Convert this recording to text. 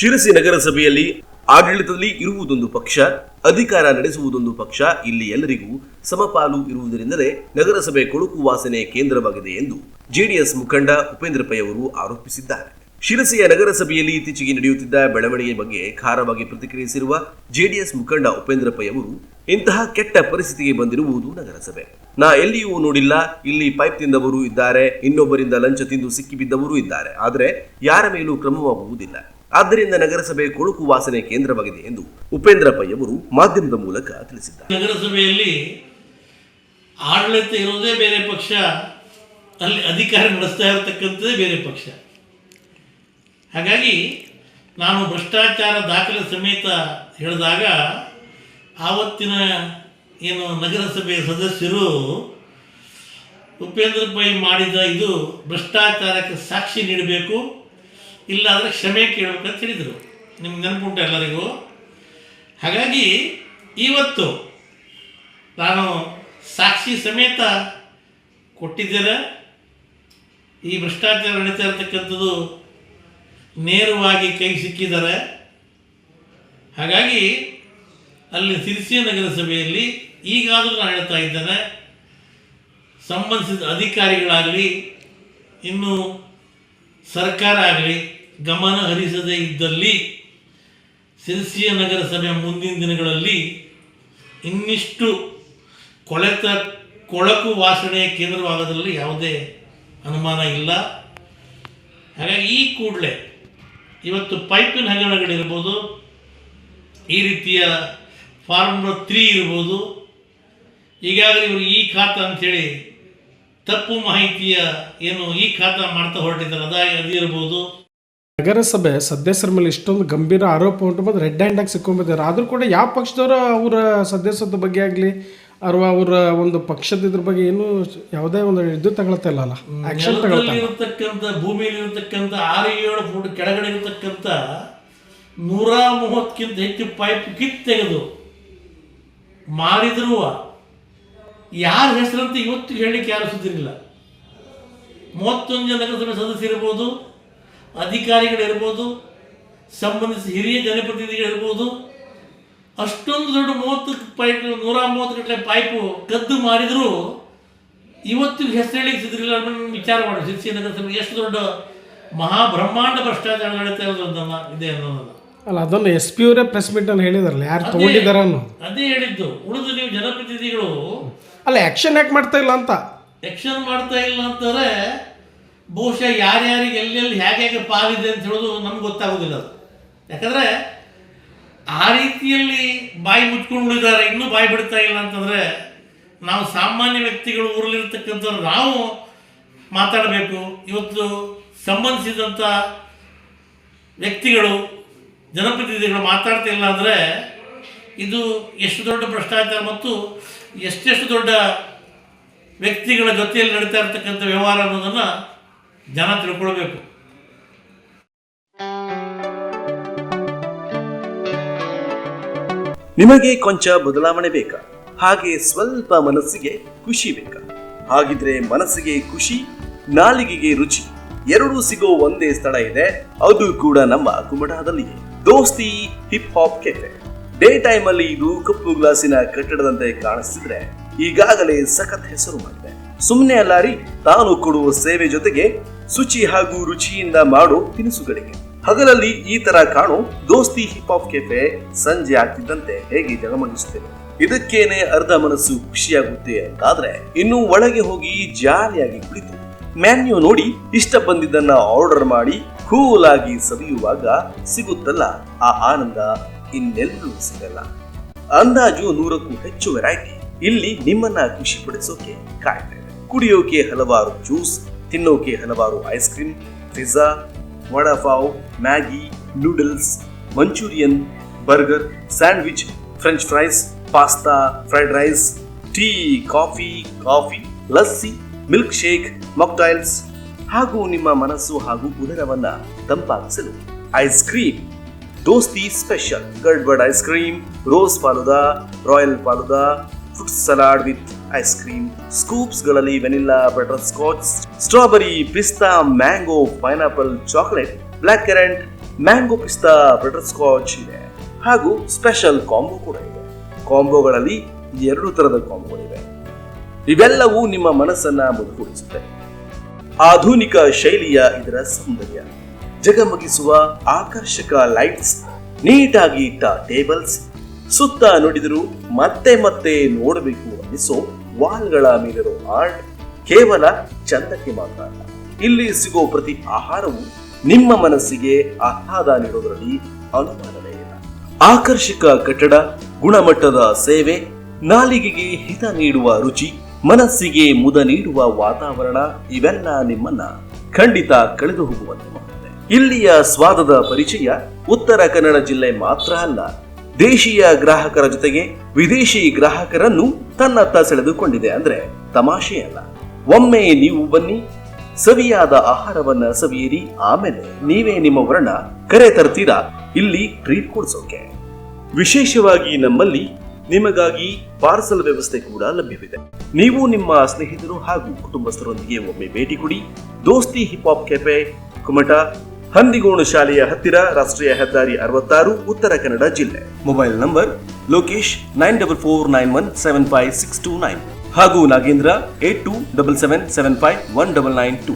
ಶಿರಸಿ ನಗರಸಭೆಯಲ್ಲಿ ಆಡಳಿತದಲ್ಲಿ ಇರುವುದೊಂದು ಪಕ್ಷ, ಅಧಿಕಾರ ನಡೆಸುವುದೊಂದು ಪಕ್ಷ, ಇಲ್ಲಿ ಎಲ್ಲರಿಗೂ ಸಮಪಾಲು ಇರುವುದರಿಂದಲೇ ನಗರಸಭೆ ಕೊಳುಕು ವಾಸನೆ ಕೇಂದ್ರವಾಗಿದೆ ಎಂದು ಜೆಡಿಎಸ್ ಮುಖಂಡ ಉಪೇಂದ್ರ ಪೈ ಅವರು ಆರೋಪಿಸಿದ್ದಾರೆ. ಶಿರಸಿಯ ನಗರಸಭೆಯಲ್ಲಿ ಇತ್ತೀಚೆಗೆ ನಡೆಯುತ್ತಿದ್ದ ಬೆಳವಣಿಗೆ ಬಗ್ಗೆ ಖಾರವಾಗಿ ಪ್ರತಿಕ್ರಿಯಿಸಿರುವ ಜೆಡಿಎಸ್ ಮುಖಂಡ ಉಪೇಂದ್ರ ಪೈ ಅವರು, ಇಂತಹ ಕೆಟ್ಟ ಪರಿಸ್ಥಿತಿಗೆ ಬಂದಿರುವುದು ನಗರಸಭೆ. ನಾ ಎಲ್ಲಿಯೂ ನೋಡಿಲ್ಲ, ಇಲ್ಲಿ ಪೈಪ್ ತಿಂದವರು ಇದ್ದಾರೆ, ಇನ್ನೊಬ್ಬರಿಂದ ಲಂಚ ತಿಂದು ಸಿಕ್ಕಿಬಿದ್ದವರು ಇದ್ದಾರೆ. ಆದರೆ ಯಾರ ಮೇಲೂ ಕ್ರಮವಾಗುವುದಿಲ್ಲ. ಆದ್ದರಿಂದ ನಗರಸಭೆ ಕೊಳಕು ವಾಸನೆ ಕೇಂದ್ರವಾಗಿದೆ ಎಂದು ಉಪೇಂದ್ರ ಪೈ ಅವರು ಮಾಧ್ಯಮದ ಮೂಲಕ ತಿಳಿಸಿದ್ದಾರೆ. ನಗರಸಭೆಯಲ್ಲಿ ಆಡಳಿತ ಇರೋದೇ ಬೇರೆ ಪಕ್ಷ, ಅಲ್ಲಿ ಅಧಿಕಾರ ನಡೆಸ್ತಾ ಇರತಕ್ಕಂಥದ್ದೇ ಬೇರೆ ಪಕ್ಷ. ಹಾಗಾಗಿ ನಾನು ಭ್ರಷ್ಟಾಚಾರ ದಾಖಲೆ ಸಮೇತ ಹೇಳಿದಾಗ ಆವತ್ತಿನ ಏನು ನಗರಸಭೆಯ ಸದಸ್ಯರು ಉಪೇಂದ್ರ ಪೈ ಮಾಡಿದ ಇದು ಭ್ರಷ್ಟಾಚಾರಕ್ಕೆ ಸಾಕ್ಷಿ ನೀಡಬೇಕು. ಇಲ್ಲಾಂದರೆ ಕ್ಷಮೆ ಕೇಳಬೇಕಂತ ಹೇಳಿದರು. ನಿಮ್ಗೆ ನೆನಪುಂಟು ಎಲ್ಲರಿಗೂ? ಹಾಗಾಗಿ ಇವತ್ತು ನಾನು ಸಾಕ್ಷಿ ಸಮೇತ ಕೊಟ್ಟಿದ್ದೇನೆ. ಈ ಭ್ರಷ್ಟಾಚಾರ ನಡೀತಾ ಇರತಕ್ಕಂಥದ್ದು ನೇರವಾಗಿ ಕೈ ಸಿಕ್ಕಿದ್ದಾರೆ. ಹಾಗಾಗಿ ಅಲ್ಲಿ ಸಿರಿಸಿ ನಗರಸಭೆಯಲ್ಲಿ ಈಗಾದರೂ ನಾನು ಹೇಳ್ತಾ ಇದ್ದೇನೆ, ಸಂಬಂಧಿಸಿದ ಅಧಿಕಾರಿಗಳಾಗಲಿ, ಇನ್ನು ಸರ್ಕಾರ ಆಗಲಿ, ಗಮನ ಹರಿಸದೇ ಇದ್ದಲ್ಲಿ ಸಿರಿಸಿಯ ನಗರಸಭೆ ಮುಂದಿನ ದಿನಗಳಲ್ಲಿ ಇನ್ನಿಷ್ಟು ಕೊಳೆತ, ಕೊಳಕು ವಾಸನೆಯ ಕೇಂದ್ರವಾಗದಲ್ಲಿ ಯಾವುದೇ ಅನುಮಾನ ಇಲ್ಲ. ಹಾಗಾಗಿ ಈ ಕೂಡಲೇ ಇವತ್ತು ಪೈಪಿನ ಹಗರಣಗಳಿರ್ಬೋದು, ಈ ರೀತಿಯ ಫಾರ್ಮ್ ತ್ರೀ ಇರ್ಬೋದು. ಈಗಾಗಲೇ ಇವರು ಈ ಖಾತ ಅಂಥೇಳಿ ತಪ್ಪು ಮಾಹಿತಿಯ ಏನು ಈ ಖಾತ ಮಾಡ್ತಾ ಹೊರಟಿದ್ದಾರೆ ಅದಾಗಿ ಅದು ಇರ್ಬೋದು ನಗರಸಭೆ ಸದಸ್ಯರ ಮೇಲೆ ಇಷ್ಟೊಂದು ಗಂಭೀರ ಆರೋಪ ಉಂಟು ಬಂದು ರೆಡ್ ಹ್ಯಾಂಡಾಗಿ ಸಿಕ್ಕೊಂಬಿದ್ದಾರೆ. ಆದರೂ ಕೂಡ ಯಾವ ಪಕ್ಷದವರು ಅವರ ಸದಸ್ಯತ್ವ ಬಗ್ಗೆ ಆಗಲಿ ಅಥವಾ ಅವರ ಒಂದು ಪಕ್ಷದ ಇದ್ರ ಬಗ್ಗೆ ಏನು ಯಾವುದೇ ಒಂದು ಇದು ತಗೊಳ್ತಾ ಇಲ್ಲಲ್ಲ ಆಕ್ಷನ್ ತಗೊಳ್ತಾ ಇಲ್ಲ. ಇರತಕ್ಕಂಥ ಭೂಮಿಯಲ್ಲಿ ಇರತಕ್ಕಂಥ ಆರು ಏಳು ಫುಟ್ ಕೆಳಗಡೆ ಇರತಕ್ಕಂಥ ನೂರ ಮೂವತ್ತಕ್ಕಿಂತ ಹೆಚ್ಚು ಪೈಪ್ ಕಿತ್ ತೆಗೆದು ಮಾರಿದ್ರು ಯಾರ ಹೆಸರಂತ ಇವತ್ತು ಹೇಳಲಿಕ್ಕೆ ಯಾರು ಸುದ್ದಿರಲಿಲ್ಲ ಮೂವತ್ತೊಂದು ಜನ ನಗರಸಭೆ ಸದಸ್ಯರಿರ್ಬೋದು ಅಧಿಕಾರಿಗಳಿರ್ಬೋದು ಸಂಬಂಧಿಸಿದ ಹಿರಿಯ ಜನಪ್ರತಿನಿಧಿಗಳಿರ್ಬೋದು ಅಷ್ಟೊಂದು ದೊಡ್ಡ ಮೂವತ್ತು ಪೈಪ್ ನೂರ ಮೂವತ್ತು ಗಂಟೆ ಪೈಪು ಕದ್ದು ಮಾರಿದ್ರು ಇವತ್ತು ಹೆಸರು ಹೇಳಿ ಸಿದ್ರಿಲ್ಲ ವಿಚಾರ ಮಾಡಿ ಶಿಕ್ಷೆ ನಗರಸಭೆ ಎಷ್ಟು ದೊಡ್ಡ ಮಹಾಬ್ರಹ್ಮಾಂಡ ಭ್ರಷ್ಟಾಚಾರ ನಡೀತಾ ಇರೋದನ್ನ ಇದೆ ಅನ್ನೋದನ್ನ. ಅಲ್ಲ ಅದನ್ನು ಎಸ್ ಪಿ ಅವರೇ ಪ್ರೆಸ್ ಮೀಟಲ್ಲಿ ಹೇಳಿದಾರಲ್ಲ ಯಾರು ತಗೊಂಡಿದ್ದಾರೆ ಅದೇ ಹೇಳಿದ್ದು. ಉಳಿದು ನೀವು ಜನಪ್ರತಿನಿಧಿಗಳು ಅಲ್ಲ ಆ್ಯಕ್ಷನ್ ಯಾಕೆ ಮಾಡ್ತಾ ಇಲ್ಲ ಅಂತ? ಯಕ್ಷನ್ ಮಾಡ್ತಾ ಇಲ್ಲ ಅಂತಾರೆ ಬಹುಶಃ ಯಾರ್ಯಾರಿಗೆ ಎಲ್ಲೆಲ್ಲಿ ಹೇಗೆ ಹೇಗೆ ಪಾಲಿದೆ ಅಂತ ಹೇಳೋದು ನಮ್ಗೆ ಗೊತ್ತಾಗೋದಿಲ್ಲ ಅದು. ಯಾಕಂದರೆ, ಆ ರೀತಿಯಲ್ಲಿ ಬಾಯಿ ಮುಚ್ಕೊಂಡು ಉಳಿದಾರೆ ಇನ್ನೂ ಬಾಯಿ ಬಿಡ್ತಾ ಇಲ್ಲ ಅಂತಂದರೆ, ನಾವು ಸಾಮಾನ್ಯ ವ್ಯಕ್ತಿಗಳು ಊರಲ್ಲಿರ್ತಕ್ಕಂಥವ್ರು ನಾವು ಮಾತಾಡಬೇಕು. ಇವತ್ತು ಸಂಬಂಧಿಸಿದಂಥ ವ್ಯಕ್ತಿಗಳು, ಜನಪ್ರತಿನಿಧಿಗಳು ಮಾತಾಡ್ತಾ ಇಲ್ಲ ಅಂದರೆ, ಇದು ಎಷ್ಟು ದೊಡ್ಡ ಭ್ರಷ್ಟಾಚಾರ ಮತ್ತು ಎಷ್ಟೆಷ್ಟು ದೊಡ್ಡ ವ್ಯಕ್ತಿಗಳ ಜೊತೆಯಲ್ಲಿ ನಡೀತಾ ಇರ್ತಕ್ಕಂಥ ವ್ಯವಹಾರ ಅನ್ನೋದನ್ನು ಜನ ತಿಳ್ಕೊಳ್ಬೇಕು. ನಿಮಗೆ ಕೊಂಚ ಬದಲಾವಣೆ ಬೇಕಾ? ಹಾಗೆ ಸ್ವಲ್ಪ ಮನಸ್ಸಿಗೆ ಖುಷಿ ಬೇಕಾ? ಹಾಗಿದ್ರೆ ಮನಸ್ಸಿಗೆ ಖುಷಿ, ನಾಲಿಗೆಗೆ ರುಚಿ, ಎರಡೂ ಸಿಗೋ ಒಂದೇ ಸ್ಥಳ ಇದೆ. ಅದು ಕೂಡ ನಮ್ಮ ಕುಮಟಾದಲ್ಲಿಯೇ. Dosti hip hop cafe day time ಅಲ್ಲಿ ಇದು ಕಪ್ಪು ಗ್ಲಾಸಿನ ಕಟ್ಟಡದಂತೆ ಕಾಣಿಸ್ತಿದ್ರೆ ಈಗಾಗಲೇ ಸಖತ್ ಹೆಸರು ಮಾಡಿದೆ. ಸುಮ್ಮನೆ ಅಲ್ಲಾರಿ ತಾನು ಕೊಡುವ ಸೇವೆ ಜೊತೆಗೆ ಶುಚಿ ಹಾಗೂ ರುಚಿಯಿಂದ ಮಾಡೋ ತಿನಿಸುಗಳಿಗೆ. ಹಗಲಲ್ಲಿ ಈ ತರ ಕಾಣು ದೋಸ್ತಿ ಹಿಪ್ ಹಾಪ್ ಕೆಫೆ ಸಂಜೆ ಆಗ್ತಿದ್ದಂತೆ ಹೇಗೆ ಜಗಮಗಿಸುತ್ತೇವೆ ಇದಕ್ಕೇನೆ ಅರ್ಧ ಮನಸ್ಸು ಖುಷಿಯಾಗುತ್ತೆ ಅಂತಾದ್ರೆ ಇನ್ನು ಒಳಗೆ ಹೋಗಿ ಜಾಲಿಯಾಗಿ ಕುಳಿತು. ಮ್ಯಾನ್ಯೂ ನೋಡಿ, ಇಷ್ಟ ಬಂದಿದ್ದನ್ನ ಆರ್ಡರ್ ಮಾಡಿ ಕೂಲ್ ಆಗಿ ಸವಿಯುವಾಗ ಸಿಗುತ್ತಲ್ಲ ಆ ಆನಂದ. ಇನ್ನೆಲ್ಲೂ ಸಿಗಲ್ಲ. ಅಂದಾಜು ನೂರಕ್ಕೂ ಹೆಚ್ಚು ವೆರೈಟಿ ಇಲ್ಲಿ ನಿಮ್ಮನ್ನ ಖುಷಿ ಪಡಿಸೋಕೆ ಕುಡಿಯೋಕೆ ಹಲವಾರು ಜ್ಯೂಸ್, ತಿನ್ನೋಕೆ ಹಲವಾರು ice cream pizza vada pav, Maggi noodles Manchurian, burger, sandwich French fries pasta fried rice tea coffee coffee lassi milkshake mocktails ಹಾಗೂ ನಿಮ್ಮ ಮನಸ್ಸು ಹಾಗೂ ಉದರವನ್ನ ತಂಪಾಗಿಸಲು ಐಸ್ ಕ್ರೀಮ್ ದೋಸ್ತಿ special gadbad ice cream rose falooda royal falooda fruit salad with ice cream ಸ್ಕೂಪ್ಸ್ಗಳಲ್ಲಿ vanilla butterscotch strawberry pista mango pineapple chocolate black currant mango pista butterscotch ಇದೆ. ಹಾಗೂ special combo ಕೂಡ ಇದೆ. ಕಾಂಬೋಗಳಲ್ಲಿ ಎರಡು ತರದ ಕಾಂಬೋಗಳಿವೆ ಇವೆಲ್ಲವೂ ನಿಮ್ಮ ಮನಸ್ಸನ್ನ ಮುದುಗೂಡಿಸುತ್ತೆ ಆಧುನಿಕ ಶೈಲಿಯ ಇದರ ಸೌಂದರ್ಯ. ಜಗಮಗಿಸುವ ಆಕರ್ಷಕ ಲೈಟ್ಸ್ ನೀಟಾಗಿ ಇಟ್ಟ ಟೇಬಲ್ಸ್, ಸುತ್ತ ನುಡಿದರು ಮತ್ತೆ ಮತ್ತೆ ನೋಡಬೇಕು ಅನ್ನಿಸೋ ವಾಲ್ಗಳ ಮೇಲಿರೋ ಆರ್ಟ್ ಕೇವಲ ಚಂದಕ್ಕೆ ಮಾತ್ರ ಅಲ್ಲ. ಇಲ್ಲಿ ಸಿಗೋ ಪ್ರತಿ ಆಹಾರವು ನಿಮ್ಮ ಮನಸ್ಸಿಗೆ ಆಹ್ಲಾದ ನೀಡೋದರಲ್ಲಿ ಅನುಮಾನವೇ ಇಲ್ಲ. ಆಕರ್ಷಕ ಕಟ್ಟಡ, ಗುಣಮಟ್ಟದ ಸೇವೆ, ನಾಲಿಗೆಗೆ ಹಿತ ನೀಡುವ ರುಚಿ, ಮನಸ್ಸಿಗೆ ಮುದ ನೀಡುವ ವಾತಾವರಣ ಇವೆಲ್ಲ ನಿಮ್ಮನ್ನ ಖಂಡಿತ ಕಳೆದು ಹೋಗುವಂತೆ ಇಲ್ಲಿಯ ಸ್ವಾದದ ಪರಿಚಯ ಉತ್ತರ ಕನ್ನಡ ಜಿಲ್ಲೆ ಮಾತ್ರ ಅಲ್ಲ. ದೇಶೀಯ ಗ್ರಾಹಕರ ಜೊತೆಗೆ ವಿದೇಶಿ ಗ್ರಾಹಕರನ್ನು ತನ್ನತ್ತ ಸೆಳೆದುಕೊಂಡಿದೆ ಅಂದ್ರೆ ತಮಾಷೆ ಅಲ್ಲ. ಒಮ್ಮೆ ನೀವು ಬನ್ನಿ, ಸವಿಯಾದ ಆಹಾರವನ್ನ ಸವಿಯಿರಿ, ಆಮೇಲೆ ನೀವೇ ನಿಮ್ಮ ವರ್ಣ ಕರೆ ತರ್ತೀರಾ? ಇಲ್ಲಿ ಟ್ರೀಟ್ ಕೊಡ್ಸೋಕೆ. ವಿಶೇಷವಾಗಿ ನಮ್ಮಲ್ಲಿ ನಿಮಗಾಗಿ ಪಾರ್ಸಲ್ ವ್ಯವಸ್ಥೆ ಕೂಡ ಲಭ್ಯವಿದೆ. ನೀವು ನಿಮ್ಮ ಸ್ನೇಹಿತರು ಹಾಗೂ ಕುಟುಂಬಸ್ಥರೊಂದಿಗೆ ಒಮ್ಮೆ ಭೇಟಿ ಕೊಡಿ. Dosti hip hop cafe Kumta Handigonu ಶಾಲೆಯ ಹತ್ತಿರ ರಾಷ್ಟ್ರೀಯ ಹೆದ್ದಾರಿ ಅರವತ್ತಾರು ಉತ್ತರ ಕನ್ನಡ ಜಿಲ್ಲೆ. Mobile number Lokesh nine double four nine one seven five six two nine ಹಾಗೂ Nagendra eight two double seven seven five one double nine two.